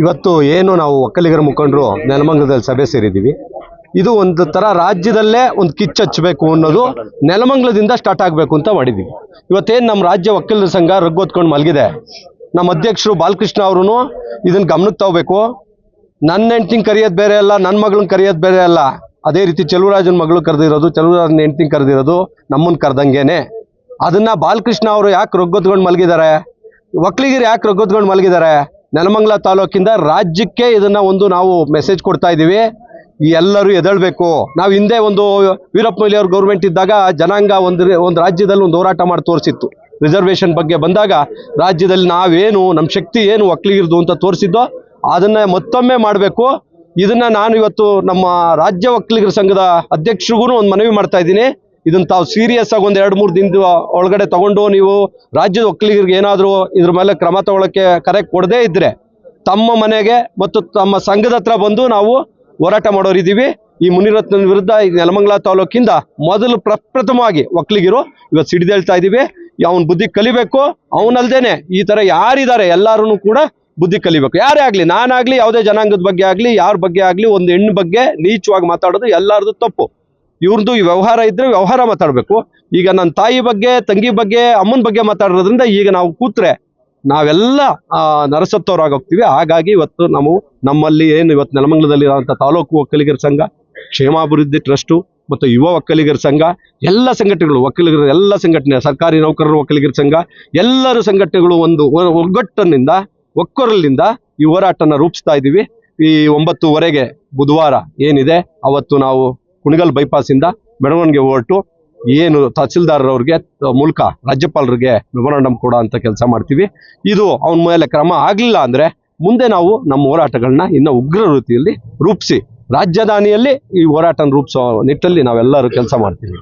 ಇವತ್ತು ಏನು ನಾವು ಒಕ್ಕಲಿಗರ ಮುಖಂಡರು ನೆಲಮಂಗಲದಲ್ಲಿ ಸಭೆ ಸೇರಿದ್ದೀವಿ. ಇದು ಒಂದು ಥರ ರಾಜ್ಯದಲ್ಲೇ ಒಂದು ಕಿಚ್ಚು ಹಚ್ಚಬೇಕು ಅನ್ನೋದು ನೆಲಮಂಗಲದಿಂದ ಸ್ಟಾರ್ಟ್ ಆಗಬೇಕು ಅಂತ ಮಾಡಿದ್ದೀವಿ. ಇವತ್ತೇನು ನಮ್ಮ ರಾಜ್ಯ ಒಕ್ಕಲಿಗರ ಸಂಘ ರಗ್ಗೊತ್ಕೊಂಡು ಮಲಗಿದೆ. ನಮ್ಮ ಅಧ್ಯಕ್ಷರು ಬಾಲಕೃಷ್ಣ ಅವರು ಇದನ್ನು ಗಮನಕ್ಕೆ ತಗೋಬೇಕು. ನನ್ನ ಹೆಂಡ್ತಿನ ಕರೆಯೋದು ಬೇರೆ ಅಲ್ಲ ನನ್ನ ಮಗಳನ್ನ ಕರೆಯೋದು ಬೇರೆ ಅಲ್ಲ. ಅದೇ ರೀತಿ ಚೆಲುವರಾಜನ ಮಗಳು ಕರೆದಿರೋದು, ಚೆಲುವರಾಜನ ಹೆಂಡ್ತಿನ ಕರೆದಿರೋದು ನಮ್ಮನ್ನು ಕರೆದಂಗೆನೆ. ಅದನ್ನು ಬಾಲಕೃಷ್ಣ ಅವರು ಯಾಕೆ ರಗ್ಗೊತ್ಕೊಂಡು ಮಲಗಿದ್ದಾರೆ ಒಕ್ಕಲಿಗರು ಯಾಕೆ ರಗ್ಗೊತ್ಕೊಂಡು ಮಲಗಿದ್ದಾರೆ ನೆಲಮಂಗಲ ತಾಲೂಕಿಂದ ರಾಜ್ಯಕ್ಕೆ ಇದನ್ನ ಒಂದು ನಾವು ಮೆಸೇಜ್ ಕೊಡ್ತಾ ಇದ್ದೀವಿ. ಎಲ್ಲರೂ ಎದಳ್ಬೇಕು ನಾವು ಹಿಂದೆ ಒಂದು ವೀರಪ್ಪ ಮೊಯ್ಲಿ ಅವ್ರ ಗೌರ್ಮೆಂಟ್ ಇದ್ದಾಗ ಜನಾಂಗ ಒಂದು ಒಂದು ರಾಜ್ಯದಲ್ಲಿ ಒಂದು ಹೋರಾಟ ಮಾಡಿ ತೋರಿಸಿತ್ತು. ರಿಸರ್ವೇಷನ್ ಬಗ್ಗೆ ಬಂದಾಗ ರಾಜ್ಯದಲ್ಲಿ ನಾವೇನು ನಮ್ಮ ಶಕ್ತಿ ಏನು, ಒಕ್ಕಲಿಗಿರ್ದು ಅಂತ ತೋರಿಸಿದ್ದೋ ಅದನ್ನ ಮತ್ತೊಮ್ಮೆ ಮಾಡಬೇಕು. ಇದನ್ನ ನಾನು ಇವತ್ತು ನಮ್ಮ ರಾಜ್ಯ ಒಕ್ಕಲಿಗರ ಸಂಘದ ಅಧ್ಯಕ್ಷರಿಗೂ ಒಂದು ಮನವಿ ಮಾಡ್ತಾ ಇದ್ದೀನಿ. ಇದನ್ನ ತಾವು ಸೀರಿಯಸ್ ಆಗಿ ಒಂದು ಎರಡು ಮೂರು ದಿನದ ಒಳಗಡೆ ತಗೊಂಡು ನೀವು ರಾಜ್ಯದ ಒಕ್ಕಲಿಗರಿಗೆ ಏನಾದರೂ ಇದ್ರ ಮೇಲೆ ಕ್ರಮ ತಗೊಳ್ಳೋಕ್ಕೆ ಕರೆ ಕೊಡದೇ ಇದ್ರೆ ತಮ್ಮ ಮನೆಗೆ ಮತ್ತು ತಮ್ಮ ಸಂಘದ ಹತ್ರ ಬಂದು ನಾವು ಹೋರಾಟ ಮಾಡೋರಿದ್ದೀವಿ ಈ ಮುನಿರತ್ನ ವಿರುದ್ಧ ಈ ನೆಲಮಂಗಲ ತಾಲೂಕಿಂದ ಮೊದಲು ಪ್ರಪ್ರಥಮವಾಗಿ ಒಕ್ಕಲಿಗರು ಇವತ್ತು ಸಿಡಿದೇಳ್ತಾ ಇದ್ದೀವಿ ಅವನ ಬುದ್ಧಿ ಕಲಿಬೇಕು, ಅವನಲ್ದೇನೆ ಈ ತರ ಯಾರಿದ್ದಾರೆ ಎಲ್ಲರೂ ಕೂಡ ಬುದ್ಧಿ ಕಲಿಬೇಕು. ಯಾರೇ ಆಗ್ಲಿ, ನಾನಾಗ್ಲಿ, ಯಾವುದೇ ಜನಾಂಗದ ಬಗ್ಗೆ ಆಗಲಿ, ಯಾರ ಬಗ್ಗೆ ಆಗಲಿ, ಒಂದು ಹೆಣ್ಣು ಬಗ್ಗೆ ನೀಚವಾಗಿ ಮಾತಾಡೋದು ಎಲ್ಲರದು ತಪ್ಪು. ಇವ್ರದ್ದು ಈ ವ್ಯವಹಾರ ಇದ್ರೆ ವ್ಯವಹಾರ ಮಾತಾಡಬೇಕು. ಈಗ ನನ್ನ ತಾಯಿ ಬಗ್ಗೆ, ತಂಗಿ ಬಗ್ಗೆ, ಅಮ್ಮನ ಬಗ್ಗೆ ಮಾತಾಡೋದ್ರಿಂದ ಈಗ ನಾವು ಕೂತ್ರೆ ನಾವೆಲ್ಲ ನರಸತ್ತವರಾಗೋಗ್ತೀವಿ ಹಾಗಾಗಿ ಇವತ್ತು ನಾವು ನಮ್ಮಲ್ಲಿ ಏನು ಇವತ್ತು ನೆಲಮಂಗಲದಲ್ಲಿ ಇರುವಂಥ ತಾಲೂಕು ಒಕ್ಕಲಿಗರ ಸಂಘ, ಕ್ಷೇಮಾಭಿವೃದ್ಧಿ ಟ್ರಸ್ಟು ಮತ್ತು ಯುವ ಒಕ್ಕಲಿಗರ ಸಂಘ, ಎಲ್ಲ ಸಂಘಟನೆಗಳು, ಒಕ್ಕಲಿಗರ ಎಲ್ಲ ಸಂಘಟನೆ, ಸರ್ಕಾರಿ ನೌಕರರ ಒಕ್ಕಲಿಗರ ಸಂಘ, ಎಲ್ಲರೂ ಸಂಘಟನೆಗಳು ಒಂದು ಒಗ್ಗಟ್ಟಿನಿಂದ ಒಕ್ಕೊರಲಿಂದ ಈ ಹೋರಾಟನ ರೂಪಿಸ್ತಾ ಇದ್ದೀವಿ ಈ ಒಂಬತ್ತುವರೆಗೆ ಬುಧವಾರ ಏನಿದೆ, ಅವತ್ತು ನಾವು ಕುಣಿಗಲ್ ಬೈಪಾಸಿಂದ ಮೆರವಣಿಗೆ ಹೊರಟು ಏನು ತಹಸೀಲ್ದಾರರವ್ರಿಗೆ, ಮೂಲಕ ರಾಜ್ಯಪಾಲರಿಗೆ ಮೆಮೊರಾಂಡಮ್ ಕೊಡೋ ಅಂತ ಕೆಲಸ ಮಾಡ್ತೀವಿ. ಇದು ಅವನ ಮೇಲೆ ಕ್ರಮ ಆಗಲಿಲ್ಲ ಅಂದ್ರೆ ಮುಂದೆ ನಾವು ನಮ್ಮ ಹೋರಾಟಗಳನ್ನ ಇನ್ನು ಉಗ್ರ ರೀತಿಯಲ್ಲಿ ರೂಪಿಸಿ, ರಾಜಧಾನಿಯಲ್ಲಿ ಈ ಹೋರಾಟನ ರೂಪಿಸೋ ನಿಟ್ಟಲ್ಲಿ ನಾವೆಲ್ಲರೂ ಕೆಲಸ ಮಾಡ್ತೀವಿ.